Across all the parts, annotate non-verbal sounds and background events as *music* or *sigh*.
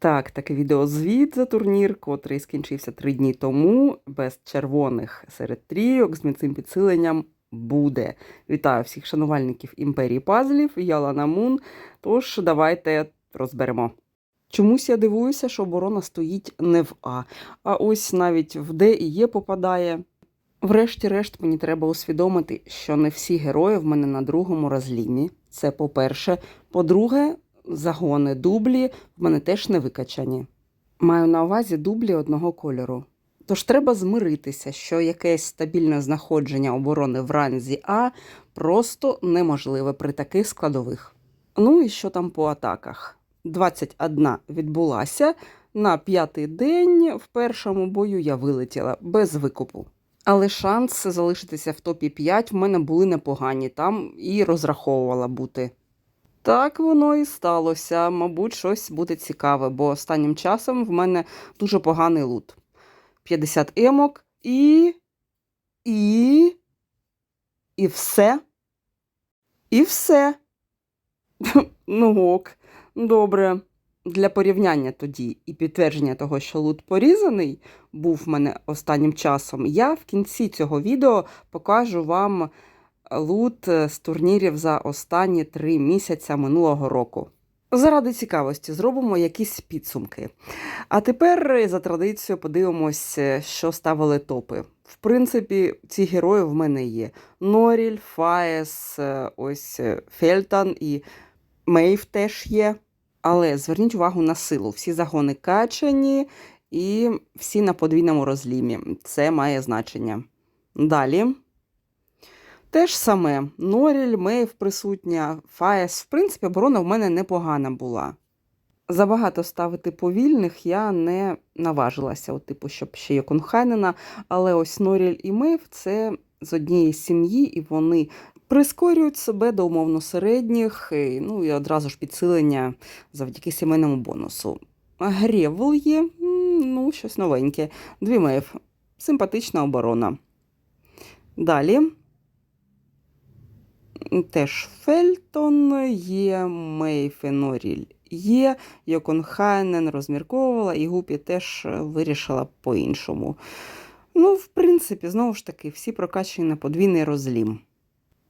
Так, такий відеозвіт за турнір, котрий скінчився три дні тому, без червоних серед трійок з міцним підсиленням буде. Вітаю всіх шанувальників імперії пазлів, я Лана Мун. Тож давайте розберемо. Чомусь я дивуюся, що оборона стоїть не в А, а ось навіть в Д і Є попадає. Врешті-решт, мені треба усвідомити, що не всі герої в мене на другому розлімі. Це по-перше. По-друге, загони дублі в мене теж не викачані. Маю на увазі дублі одного кольору. Тож треба змиритися, що якесь стабільне знаходження оборони в ранзі А просто неможливе при таких складових. Ну і що там по атаках? 21 відбулася. На п'ятий день в першому бою я вилетіла без викупу. Але шанси залишитися в топі 5 в мене були непогані там і розраховувала бути. Так воно і сталося. Мабуть, щось буде цікаве, бо останнім часом в мене дуже поганий лут. 50 емок і. І. І все. І все. *laughs* Ну ок. Добре. Для порівняння тоді і підтвердження того, що лут порізаний був в мене останнім часом, я в кінці цього відео покажу вам лут е, з турнірів за останні три місяця минулого року. Заради цікавості зробимо якісь підсумки. А тепер е, за традицією подивимось, е, що ставили топи. В принципі, ці герої в мене є: Норіль, Фаєс, е, ось Фельтан і Мейв теж є. Але зверніть увагу на силу. Всі загони качані і всі на подвійному розлімі. Це має значення. Далі. Те ж саме, Норіль, Мейв присутня, Фаєс. В принципі, оборона в мене непогана була. Забагато ставити повільних я не наважилася, от, типу, щоб ще є Конхайнена, але ось Норіль і Мейв це з однієї сім'ї, і вони прискорюють себе до умовно середніх, і, ну і одразу ж підсилення завдяки сімейному бонусу. Гревел є, ну, щось новеньке. Дві Мейв. Симпатична оборона. Далі. Теж Фельтон є, Мейф і Норіль є, Йоконхайнен розмірковувала, і Гупі теж вирішила по-іншому. Ну, в принципі, знову ж таки, всі прокачані на подвійний розлім.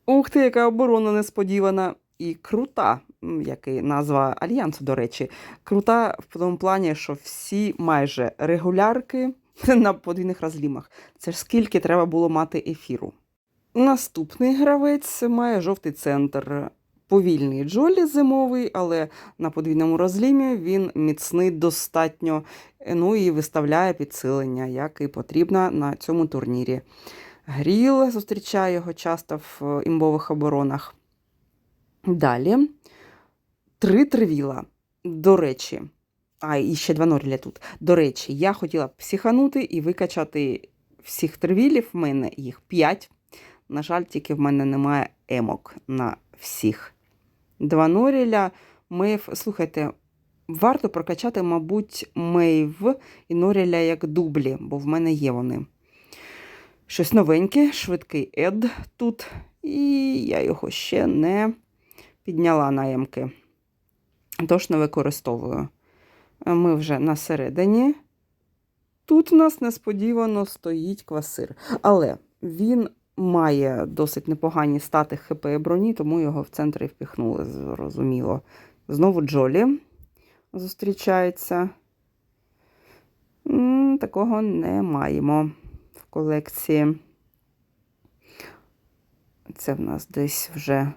Ух ти, яка оборона несподівана і крута, як і назва альянсу, до речі. Крута в тому плані, що всі майже регулярки *laughs* на подвійних розлімах. Це ж скільки треба було мати ефіру. Наступний гравець має жовтий центр. Повільний Джолі зимовий, але на подвійному розлімі він міцний достатньо, ну і виставляє підсилення, як і потрібно на цьому турнірі. Гріл зустрічає його часто в е, імбових оборонах. Далі три тривіла. До речі, а і ще два норіля тут. До речі, я хотіла психанути і викачати всіх тривілів. В мене їх п'ять. На жаль, тільки в мене немає емок на всіх. Два норіля, мейв. Слухайте, варто прокачати, мабуть, мейв і норіля як дублі, бо в мене є вони. Щось новеньке, швидкий ед тут, і я його ще не підняла на емки. Тож не використовую. Ми вже на середині. Тут у нас несподівано стоїть квасир. Але він має досить непогані стати ХП і броні, тому його в центрі впіхнули, зрозуміло. Знову Джолі зустрічається. Такого не маємо в колекції. Це в нас десь вже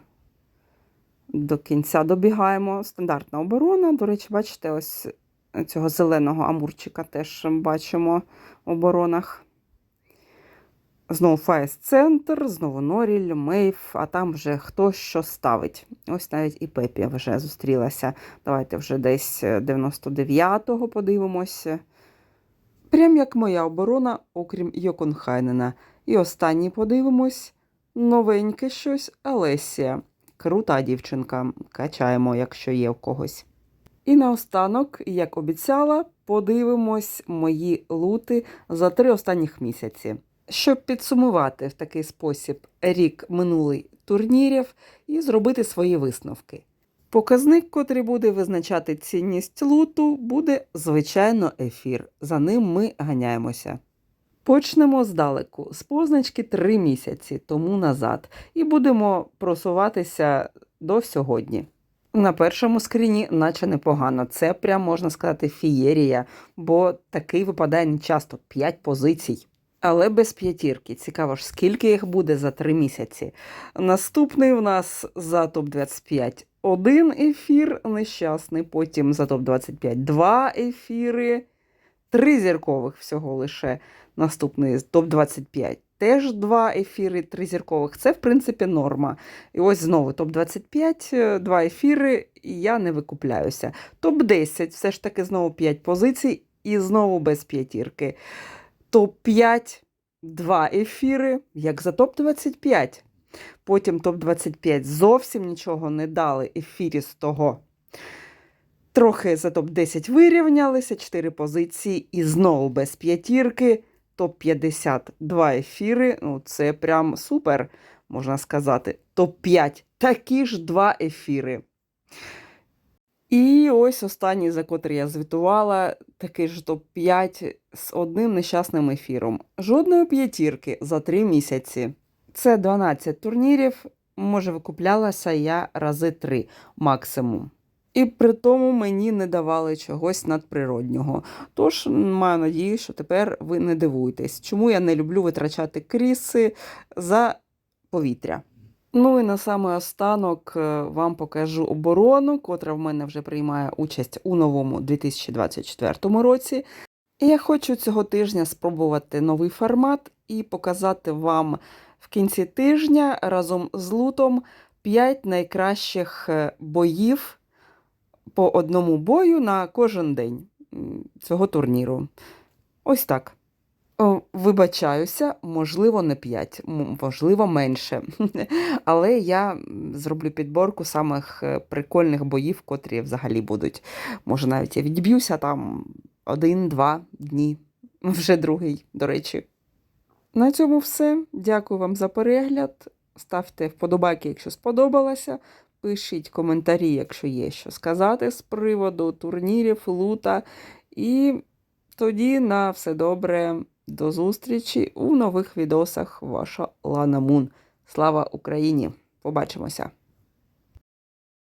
до кінця добігаємо. Стандартна оборона. До речі, бачите, ось цього зеленого амурчика теж бачимо в оборонах. Знову Фаєс центр, знову Норіль, Мейв, а там вже хто що ставить. Ось навіть і Пепі вже зустрілася. Давайте вже десь 99-го подивимося. Прям як моя оборона, окрім Йоконхайнена. І останній подивимось. Новеньке щось Алесія. Крута дівчинка. Качаємо, якщо є в когось. І наостанок, як обіцяла, подивимось мої лути за три останніх місяці. Щоб підсумувати в такий спосіб рік минулий турнірів і зробити свої висновки. Показник, котрий буде визначати цінність луту, буде, звичайно, ефір. За ним ми ганяємося. Почнемо здалеку, з позначки 3 місяці тому назад, і будемо просуватися до сьогодні. На першому скріні, наче непогано. Це прям можна сказати фієрія, бо такий випадає не часто 5 позицій. Але без п'ятірки. Цікаво ж, скільки їх буде за 3 місяці. Наступний у нас за топ-25 один ефір нещасний, потім за топ-25 два ефіри, три зіркових всього лише. Наступний топ-25 теж два ефіри, три зіркових. Це, в принципі, норма. І ось знову топ-25, два ефіри, і я не викупляюся. Топ-10 все ж таки знову 5 позицій і знову без п'ятірки. Топ-5, два ефіри, як за топ-25. Потім топ-25 зовсім нічого не дали ефірі з того. Трохи за топ-10 вирівнялися, 4 позиції і знову без п'ятірки. Топ-50 два ефіри. Ну, це прям супер, можна сказати. Топ-5 такі ж два ефіри. І ось останній, за котрий я звітувала, такий ж топ-5 з одним нещасним ефіром. Жодної п'ятірки за 3 місяці. Це 12 турнірів. Може, викуплялася я рази 3 максимум. І при тому мені не давали чогось надприроднього. Тож маю надію, що тепер ви не дивуєтесь, чому я не люблю витрачати кріси за повітря. Ну і на саме останок е, вам покажу оборону, котра в мене вже приймає участь у новому 2024 році. І я хочу цього тижня спробувати новий формат і показати вам в кінці тижня разом з лутом 5 найкращих е, боїв по одному бою на кожен день цього турніру. Ось так. Вибачаюся, можливо, не 5, можливо, менше. *laughs* Але я зроблю підборку самих е, прикольних боїв, котрі взагалі будуть. Може, навіть я відб'юся там один-два дні, *laughs* вже другий, до речі. На цьому все. Дякую вам за перегляд. Ставте вподобайки, якщо сподобалося. Пишіть коментарі, якщо є що сказати з приводу турнірів, лута. І тоді на все добре. До зустрічі у нових відосах. Ваша Лана Мун. Слава Україні! Побачимося!